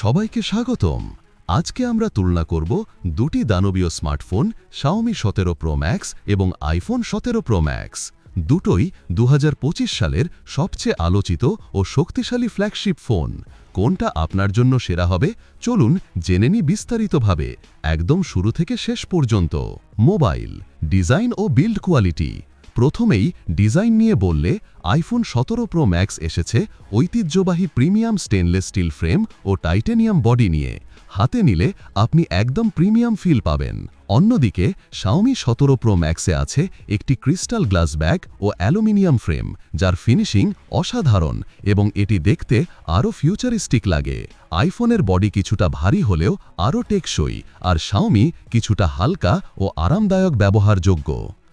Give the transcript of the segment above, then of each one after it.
সবাইকে স্বাগতম। আজকে আমরা তুলনা করব দুটি দানবীয় স্মার্টফোন শাওমি সতেরো প্রো ম্যাক্স এবং আইফোন সতেরো প্রো ম্যাক্স দুটোই দু হাজার পঁচিশ সালের সবচেয়ে আলোচিত ও শক্তিশালী ফ্ল্যাগশিপ ফোন কোনটা আপনার জন্য সেরা হবে? চলুন জেনে নি বিস্তারিতভাবে। একদম শুরু থেকে শেষ পর্যন্ত। মোবাইল, ডিজাইন ও বিল্ড কোয়ালিটি। প্রথমেই ডিজাইন নিয়ে বললে আইফোন সতেরো প্রো ম্যাক্স এসেছে ঐতিহ্যবাহী প্রিমিয়াম স্টেনলেস স্টিল ফ্রেম ও টাইটেনিয়াম বডি নিয়ে। হাতে নিলে আপনি একদম প্রিমিয়াম ফিল পাবেন। অন্যদিকে শাওমি সতেরো প্রো ম্যাক্সে আছে একটি ক্রিস্টাল গ্লাস ব্যাগ ও অ্যালুমিনিয়াম ফ্রেম, যার ফিনিশিং অসাধারণ এবং এটি দেখতে আরও ফিউচারিস্টিক লাগে। আইফোনের বডি কিছুটা ভারী হলেও আরও টেকসই, আর শাওমি কিছুটা হালকা ও আরামদায়ক ব্যবহারযোগ্য।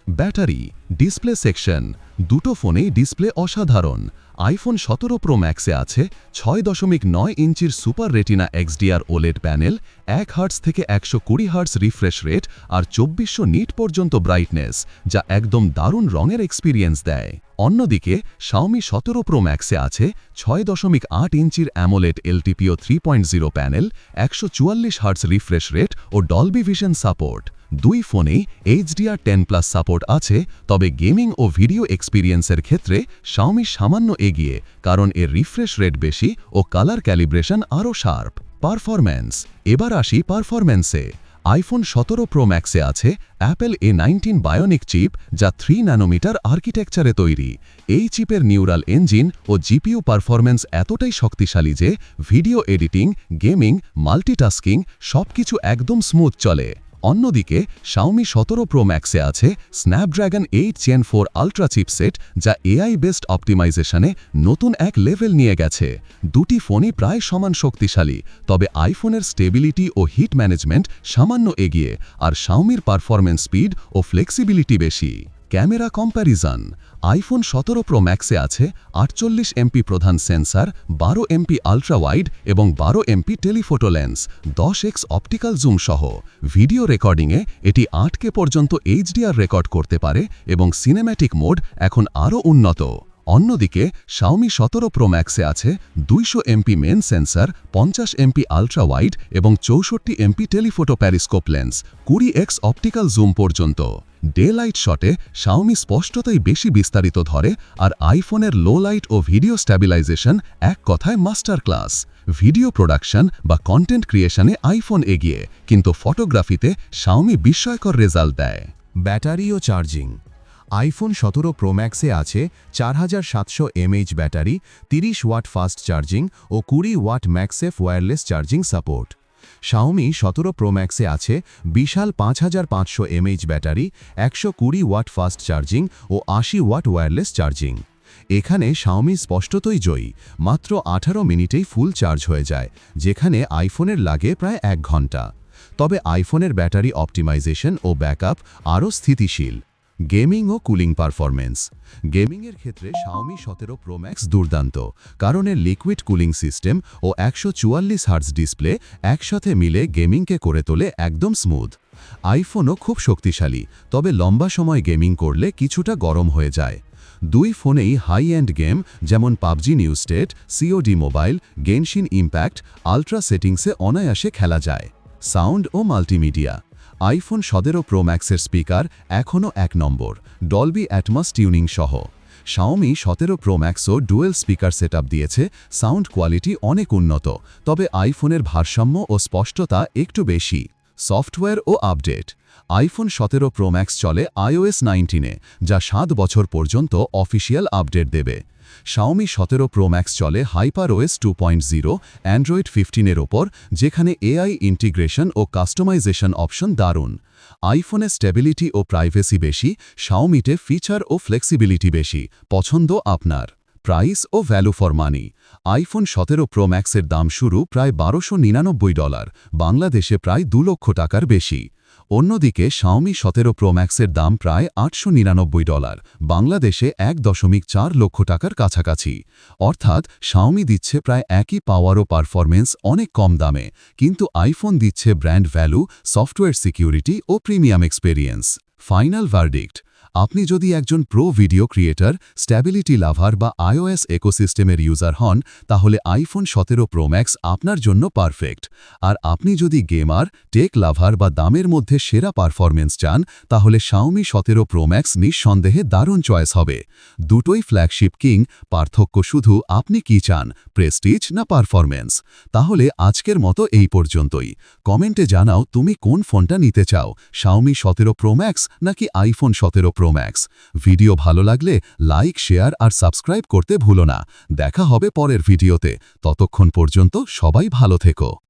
ব্যাটারি, ডিসপ্লে সেকশন, দুটো ফোনেই ডিসপ্লে অসাধারণ। আইফোন সতেরো প্রো ম্যাক্সে আছে ছয় দশমিক নয় ইঞ্চির super retina XDR OLED panel, এক হার্টস থেকে একশো কুড়ি হার্টস রিফ্রেশ রেট আর চব্বিশশো নিট পর্যন্ত ব্রাইটনেস, যা একদম দারুণ রঙের এক্সপিরিয়েন্স দেয়। অন্যদিকে, শাওমি সতেরো প্রো ম্যাক্সে আছে ছয় দশমিক আট ইঞ্চির AMOLED LTPO three point zero panel, একশো চুয়াল্লিশ হার্টস রিফ্রেশ রেট ও ডলবি ভিশন সাপোর্ট। দুই ফোনেই এইচডিআর টেন প্লাস সাপোর্ট আছে, তবে গেমিং ও ভিডিও এক্সপিরিয়েন্সের ক্ষেত্রে শাওমি সামান্য এগিয়ে, কারণ এর রিফ্রেশ রেট বেশি ও কালার ক্যালিব্রেশন আরও শার্প। পারফরম্যান্স, এবার আসি পারফরম্যান্সে। আইফোন সতেরো প্রো ম্যাক্সে আছে Apple A nineteen Bionic chip যা থ্রি ন্যানোমিটার আর্কিটেকচারে তৈরি। এই চিপের নিউরাল ইঞ্জিন ও জিপিইউ পারফরম্যান্স এতটাই শক্তিশালী যে ভিডিও এডিটিং, গেমিং, মাল্টিটাস্কিং সবকিছু একদম স্মুথ চলে। অন্যদিকে শাওমি সতেরো প্রো ম্যাক্সে আছে Snapdragon eight gen four ultra chipset যা এআই বেসড অপটিমাইজেশনে নতুন এক লেভেল নিয়ে গেছে। দুটি ফোনই প্রায় সমান শক্তিশালী, তবে আইফোনের স্টেবিলিটি ও হিট ম্যানেজমেন্ট সামান্য এগিয়ে, আর শাওমির পারফরমেন্স স্পিড ও ফ্লেক্সিবিলিটি বেশি। ক্যামেরা কম্প্যারিজন, আইফোন সতেরো প্রো ম্যাক্সে আছে আটচল্লিশ এমপি প্রধান সেন্সার, বারো এমপি আলট্রা ওয়াইড এবং বারো এমপি টেলিফোটো লেন্স দশ এক্স অপটিক্যাল জুম সহ। ভিডিও রেকর্ডিংয়ে এটি আটকে পর্যন্ত এইচডিআর রেকর্ড করতে পারে এবং সিনেম্যাটিক মোড এখন আরও উন্নত। অন্যদিকে শাওমি সতেরো প্রো ম্যাক্সে আছে দুইশো এমপি মেন সেন্সার পঞ্চাশ এমপি আলট্রা ওয়াইড এবং চৌষট্টি এমপি টেলিফোটো প্যারিস্কোপ লেন্স কুড়ি এক্স অপটিক্যাল জুম পর্যন্ত। ডে লাইট শটে শাওমি স্পষ্টতাই বেশি বিস্তারিত ধরে আর আইফোনের লো লাইট ও ভিডিও স্ট্যাবিলাইজেশন এক কথায় মাস্টার ক্লাস ভিডিও প্রোডাকশন বা কন্টেন্ট ক্রিয়েশনে আইফোন এগিয়ে, কিন্তু ফটোগ্রাফিতে শাওমি বিস্ময়কর রেজাল্ট দেয়। ব্যাটারি ও চার্জিং আইফোন সতেরো প্রোম্যাক্সে আছে চার হাজার সাতশো এমএইচ ব্যাটারি তিরিশ ওয়াট ফাস্ট চার্জিং ও কুড়ি watt MagSafe wireless charging support Xiaomi সতেরো প্রো ম্যাক্সে আছে বিশাল পাঁচ হাজার পাঁচশো এমএইচ ব্যাটারি, একশো কুড়ি ওয়াট ফাস্ট চার্জিং ও আশি ওয়াট ওয়্যারলেস চার্জিং। এখানে শাওমি স্পষ্টতই জয়ী, মাত্র আঠারো মিনিটেই ফুল চার্জ হয়ে যায়, যেখানে আইফোনের লাগে প্রায় এক ঘণ্টা। তবে আইফোনের ব্যাটারি অপটিমাইজেশন ও ব্যাকআপ আরও স্থিতিশীল। গেমিং ও কুলিং পারফরমেন্স গেমিংয়ের ক্ষেত্রে শাওমি সতেরো প্রোম্যাক্স দুর্দান্ত, কারণ লিকুইড কুলিং সিস্টেম ও একশো চুয়াল্লিশ হার্টস ডিসপ্লে একসাথে মিলে গেমিংকে করে তোলে একদম স্মুথ। আইফোনও খুব শক্তিশালী, তবে লম্বা সময় গেমিং করলে কিছুটা গরম হয়ে যায়। দুই ফোনেই হাই এন্ড গেম যেমন PUBG New State COD mobile Genshin Impact ultra সেটিংসে অনায়াসে খেলা যায়। সাউন্ড ও মাল্টিমিডিয়া। আইফোন সতেরো প্রো ম্যাক্সের স্পিকার এখনও এক নম্বর ডলবি অ্যাটমাস টিউনিং সহ। শাওমি সতেরো প্রো ম্যাক্সও ডুয়েল স্পিকার সেট দিয়েছে সাউন্ড কোয়ালিটি অনেক উন্নত, তবে আইফোনের ভারসাম্য ও স্পষ্টতা একটু বেশি। সফটওয়্যার ও আপডেট আইফোন সতেরো প্রো ম্যাক্স চলে আইওএস নাইনটিনে যা সাত বছর পর্যন্ত অফিসিয়াল আপডেট দেবে। শাওমি সতেরো প্রো ম্যাক্স চলে Hyper OS two point zero Android ফিফটিনের ওপর, যেখানে এআই ইন্টিগ্রেশন ও কাস্টমাইজেশন অপশন দারুণ। আইফোনে স্টেবিলিটি ও প্রাইভেসি বেশি শাওমিতে ফিচার ও ফ্লেক্সিবিলিটি বেশি, পছন্দ আপনার। প্রাইস ও ভ্যালু ফর মানি আইফোন সতেরো প্রো ম্যাক্সের দাম শুরু প্রায় বারোশো ডলার, বাংলাদেশে প্রায় দু লক্ষ টাকার বেশি। অন্যদিকে শাওমি সতেরো প্রোম্যাক্সের দাম প্রায় আটশো নিরানব্বই ডলার, বাংলাদেশে এক দশমিক চার লক্ষ টাকার কাছাকাছি। অর্থাৎ শাওমি দিচ্ছে প্রায় একই পাওয়ার ও পারফরমেন্স অনেক কম দামে, কিন্তু আইফোন দিচ্ছে ব্র্যান্ড ভ্যালু সফটওয়্যার সিকিউরিটি ও প্রিমিয়াম এক্সপেরিয়েন্স ফাইনাল ভার্ডিক্ট আপনি যদি একজন pro video creator, stability lover বা আইওএস একোসিস্টেমের ইউজার হন, তাহলে আইফোন সতেরো প্রো ম্যাক্স আপনার জন্য পারফেক্ট। আর আপনি যদি গেমার, টেক লাভার বা দামের মধ্যে সেরা পারফরমেন্স চান, তাহলে শাওমি সতেরো প্রো ম্যাক্স নিঃসন্দেহে দারুণ চয়েস হবে। দুটোই ফ্ল্যাগশিপ কিং, পার্থক্য শুধু আপনি কি চান, প্রেস্টিজ না পারফরমেন্স তাহলে আজকের মতো এই পর্যন্তই। কমেন্টে জানাও তুমি কোন ফোনটা নিতে চাও, শাওমি সতেরো প্রো ম্যাক্স নাকি আইফোন সতেরো প্রো ম্যাক্স ভিডিও ভালো লাগলে লাইক, শেয়ার আর সাবস্ক্রাইব করতে ভুলো না। দেখা হবে পরের ভিডিওতে। ততক্ষণ পর্যন্ত সবাই ভালো থেকো।